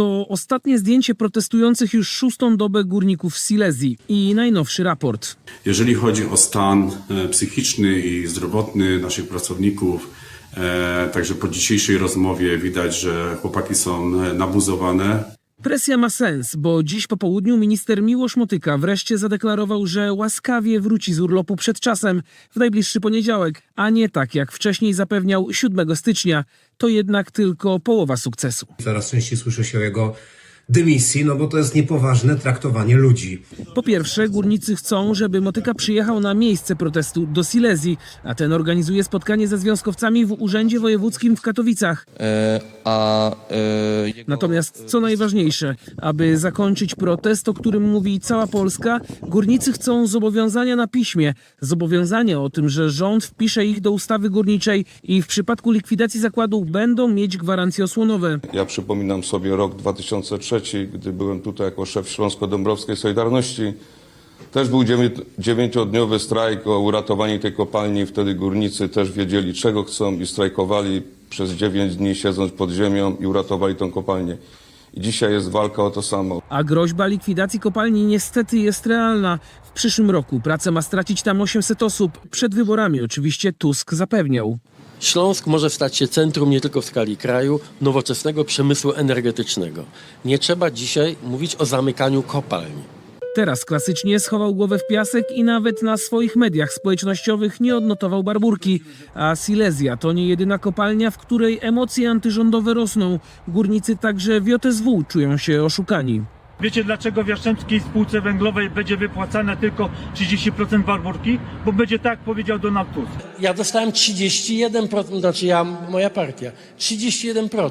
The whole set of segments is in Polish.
To ostatnie zdjęcie protestujących już szóstą dobę górników z Silesii i najnowszy raport. Jeżeli chodzi o stan e, psychiczny i zdrowotny naszych pracowników, e, także po dzisiejszej rozmowie widać, że chłopaki są e, nabuzowane. Presja ma sens, bo dziś po południu minister Miłosz Motyka wreszcie zadeklarował, że łaskawie wróci z urlopu przed czasem w najbliższy poniedziałek, a nie tak jak wcześniej zapewniał 7 stycznia. To jednak tylko połowa sukcesu. Coraz częściej słyszy się o jego dymisji, no bo to jest niepoważne traktowanie ludzi. Po pierwsze, górnicy chcą, żeby Motyka przyjechał na miejsce protestu do Silesii, a ten organizuje spotkanie ze związkowcami w Urzędzie Wojewódzkim w Katowicach. E, a e, jego, Natomiast co najważniejsze, aby zakończyć protest, o którym mówi cała Polska, górnicy chcą zobowiązania na piśmie. Zobowiązania o tym, że rząd wpisze ich do ustawy górniczej i w przypadku likwidacji zakładu będą mieć gwarancje osłonowe. Ja przypominam sobie rok 2003, gdy byłem tutaj jako szef Śląsko-Dąbrowskiej Solidarności. Też był dziewię- dziewięciodniowy strajk o uratowanie tej kopalni. Wtedy górnicy też wiedzieli, czego chcą i strajkowali przez 9 dni, siedząc pod ziemią i uratowali tą kopalnię. I dzisiaj jest walka o to samo. A groźba likwidacji kopalni niestety jest realna. W przyszłym roku pracę ma stracić tam 800 osób. Przed wyborami oczywiście Tusk zapewniał. Śląsk może stać się centrum nie tylko w skali kraju, nowoczesnego przemysłu energetycznego. Nie trzeba dzisiaj mówić o zamykaniu kopalni. Teraz klasycznie schował głowę w piasek i nawet na swoich mediach społecznościowych nie odnotował barburki. A Silesia to nie jedyna kopalnia, w której emocje antyrządowe rosną. Górnicy także w JSW czują się oszukani. Wiecie dlaczego w Jastrzębskiej Spółce Węglowej będzie wypłacane tylko 30% barburki? Bo będzie tak, powiedział Donald Tusk. Ja dostałem 31%, znaczy ja, moja partia, 31%.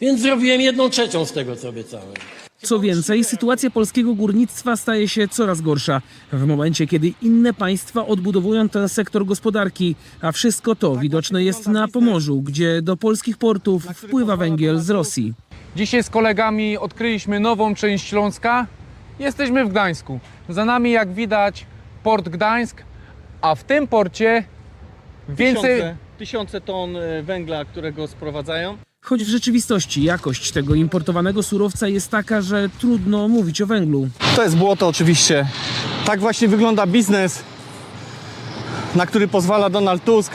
Więc zrobiłem jedną trzecią z tego, co obiecałem. Co więcej, sytuacja polskiego górnictwa staje się coraz gorsza. W momencie, kiedy inne państwa odbudowują ten sektor gospodarki, a wszystko to widoczne jest na Pomorzu, gdzie do polskich portów wpływa węgiel z Rosji. Dzisiaj z kolegami odkryliśmy nową część Śląska. Jesteśmy w Gdańsku. Za nami, jak widać, port Gdańsk, a w tym porcie więcej. Tysiące, tysiące ton e, węgla, którego sprowadzają. Choć w rzeczywistości jakość tego importowanego surowca jest taka, że trudno mówić o węglu. To jest błoto oczywiście. Tak właśnie wygląda biznes, na który pozwala Donald Tusk.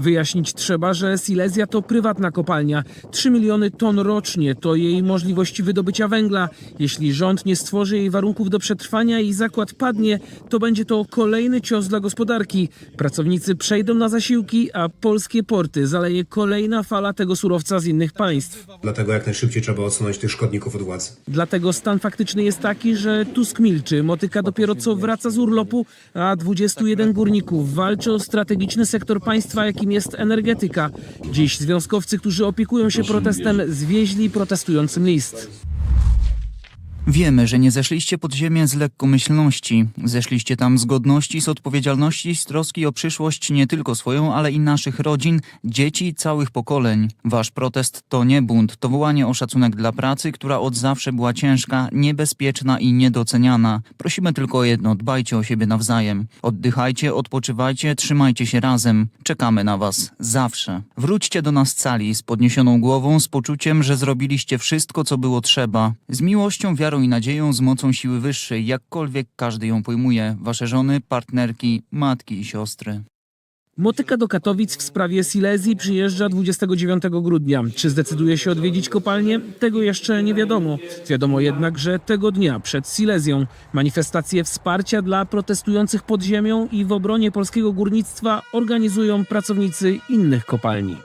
Wyjaśnić trzeba, że Silesia to prywatna kopalnia. 3 miliony ton rocznie to jej możliwości wydobycia węgla. Jeśli rząd nie stworzy jej warunków do przetrwania i zakład padnie, to będzie to kolejny cios dla gospodarki. Pracownicy przejdą na zasiłki, a polskie porty zaleje kolejna fala tego surowca z innych państw. Dlatego jak najszybciej trzeba odsunąć tych szkodników od władzy. Dlatego stan faktyczny jest taki, że Tusk milczy. Motyka dopiero co wraca z urlopu, a 21 górników walczy o strategiczny sektor państwa, jakim jest energetyka. Dziś związkowcy, którzy opiekują się protestem, zwieźli protestującym list. Wiemy, że nie zeszliście pod ziemię z lekkomyślności. Zeszliście tam z godności, z odpowiedzialności, z troski o przyszłość nie tylko swoją, ale i naszych rodzin, dzieci całych pokoleń. Wasz protest to nie bunt, to wołanie o szacunek dla pracy, która od zawsze była ciężka, niebezpieczna i niedoceniana. Prosimy tylko o jedno, dbajcie o siebie nawzajem. Oddychajcie, odpoczywajcie, trzymajcie się razem. Czekamy na was. Zawsze. Wróćcie do nas cali, z podniesioną głową, z poczuciem, że zrobiliście wszystko, co było trzeba. Z miłością, wiarą i nadzieją, z mocą siły wyższej, jakkolwiek każdy ją pojmuje. Wasze żony, partnerki, matki i siostry. Motyka do Katowic w sprawie Silesii przyjeżdża 29 grudnia. Czy zdecyduje się odwiedzić kopalnię? Tego jeszcze nie wiadomo. Wiadomo jednak, że tego dnia przed Silesją manifestacje wsparcia dla protestujących pod ziemią i w obronie polskiego górnictwa organizują pracownicy innych kopalni.